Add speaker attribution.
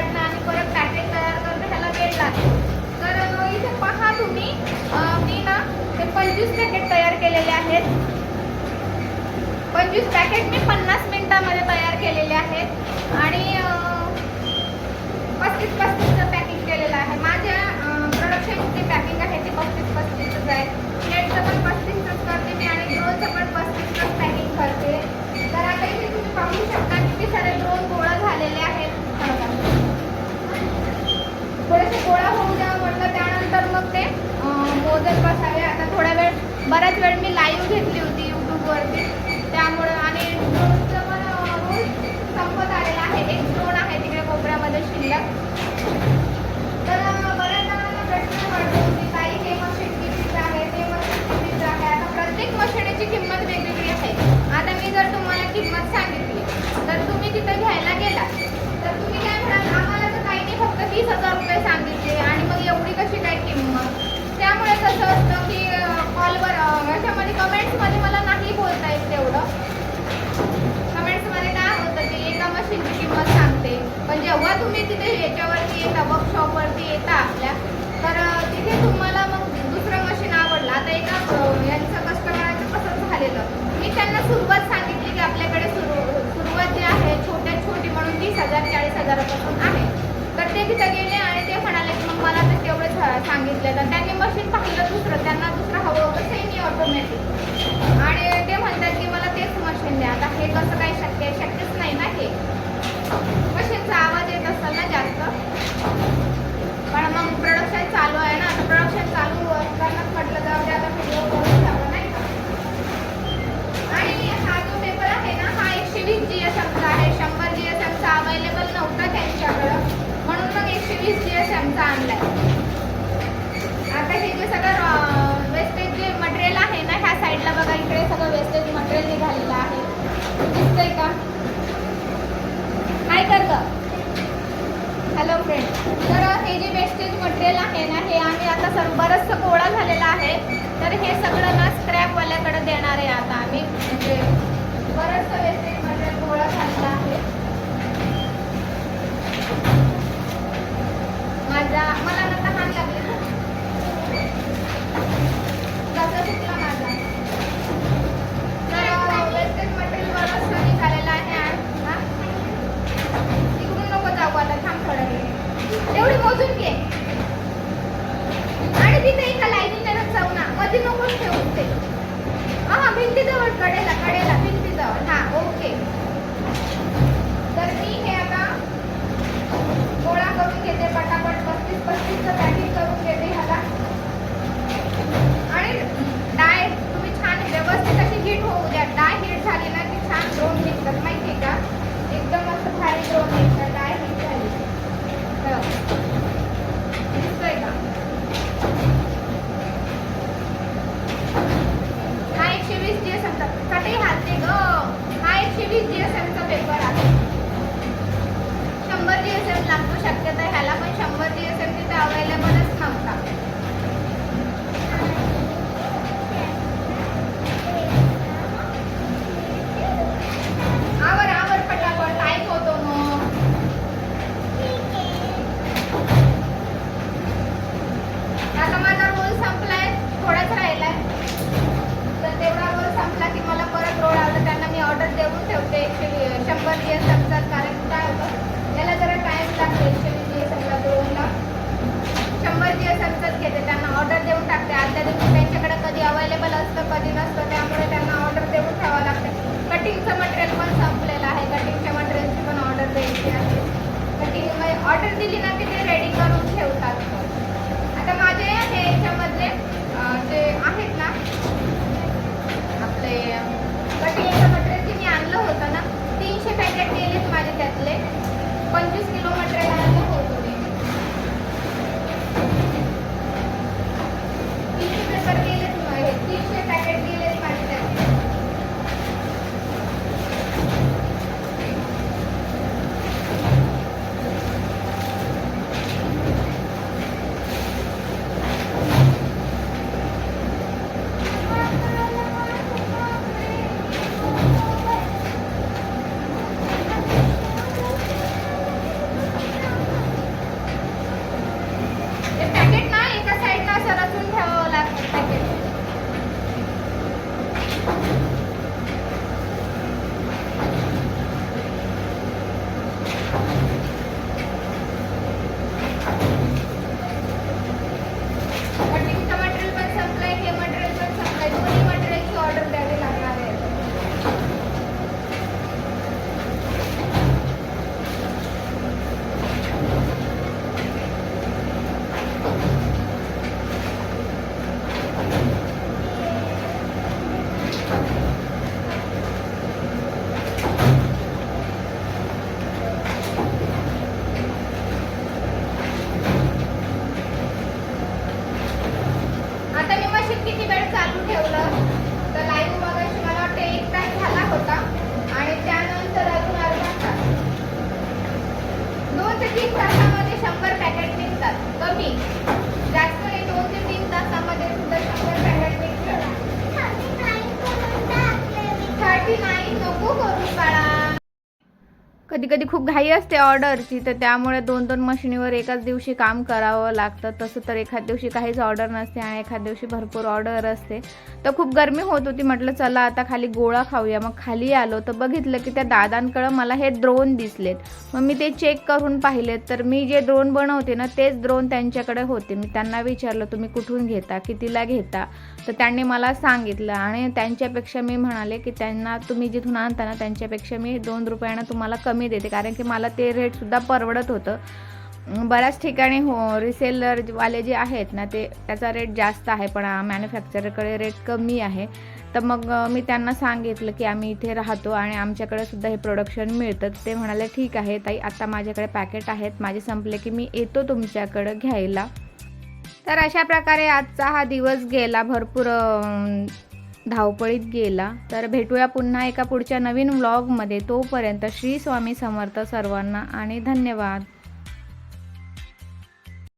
Speaker 1: काढणं आणि परत पॅकेट तयार करणं ह्याला वेळ लागतो. तर इथे पहा तुम्ही. मी ना ते पंचवीस पॅकेट तयार केलेले आहेत. पंचवीस पॅकेट मी पन्नास मिनिटामध्ये तयार केलेले आहेत. आणि थोडेसे गोळा होऊ द्या म्हटलं त्यानंतर मग ते मोदक बसावे. आता थोडा वेळ बराच वेळ मी लाईव्ह घेतली होती यूट्यूबवरती त्यामुळं आणि पण संपत आलेला आहे. एक स्टोन आहे तिकडे कोपऱ्यामध्ये शिल्लक. तिथे याच्यावरती येता वर्कशॉपवरती येता आपल्या. व्यवस्थित मटेरियल आहे ना हे आम्ही आता सर बरंचसं गोळा झालेला आहे. तर हे सगळं ना स्क्रॅपवाल्याकडे देणार आहे आता आम्ही. म्हणजे बरंचसं व्यवस्थित मटेरियल गोळा झालेला आहे. माझा मला ते हा भिंती जवळ कडेला कडेला भिंती जवळ हा ओके तर मी हे आता गोळा करून घेते पटापट पस्तीस पस्तीस पॅकिंग करून घेते शंभर जी एस एम पेपर आहे. शंभर लागतो शक्यता ह्याला पण शंभर दी एस एम तिथे अवेलेबल कटिंगचं मटेरियल पण संपलेलं आहे. कटिंगच्या मटेरियलची पण ऑर्डर द्यायची आहे. कटिंग ऑर्डर दिली ना की ते रेडी तीन तासामध्ये शंभर पॅकेट निघतात. कमी. जास्त नाही दोन ते तीन तासामध्ये सुद्धा शंभर पॅकेट निघतात. थर्टी नाईन नको करू बाळा. कधी कधी खूप घाई असते ऑर्डरची तर त्यामुळे दोन दोन मशिनीवर एकाच दिवशी काम करावं लागतं. तसं तर एखाद दिवशी काहीच ऑर्डर नसते आणि एखाद दिवशी भरपूर ऑर्डर असते. तर खूप गरमी होत होती म्हटलं चला आता खाली गोळा खाऊया. मग खाली आलो तर बघितलं की त्या दादांकडं मला हे ड्रोन दिसलेत. मग मी ते चेक करून पाहिलेत तर मी जे ड्रोन बनवते ना तेच ड्रोन त्यांच्याकडे होते. मी त्यांना विचारलं तुम्ही कुठून घेता? कितीला घेता? तर त्यांनी मला सांगितलं आणि त्यांच्यापेक्षा मी म्हणाले की त्यांना तुम्ही जिथून आणता ना त्यांच्यापेक्षा मी दोन रुपयानं तुम्हाला कमी देते कारण की मला ते रेटसुद्धा परवडत होतं. बऱ्याच ठिकाणी हो रिसेलरवाले जे आहेत ना ते त्याचा रेट जास्त आहे पण मॅन्युफॅक्चरकडे रेट कमी आहे. तर मग मी त्यांना सांगितलं की आम्ही इथे राहतो आणि आमच्याकडे सुद्धा हे प्रोडक्शन मिळतं. ते म्हणाले ठीक आहे ताई आता माझ्याकडे पॅकेट आहेत. माझे संपले की मी येतो तुमच्याकडं घ्यायला. तर अशा प्रकारे आजचा हा दिवस गेला. भरपूर धावपळीत गेला. तर भेटूया पुन्हा एका पुढच्या नवीन व्लॉगमध्ये तोपर्यंत श्री स्वामी समर्थ सर्वांना आणि धन्यवाद.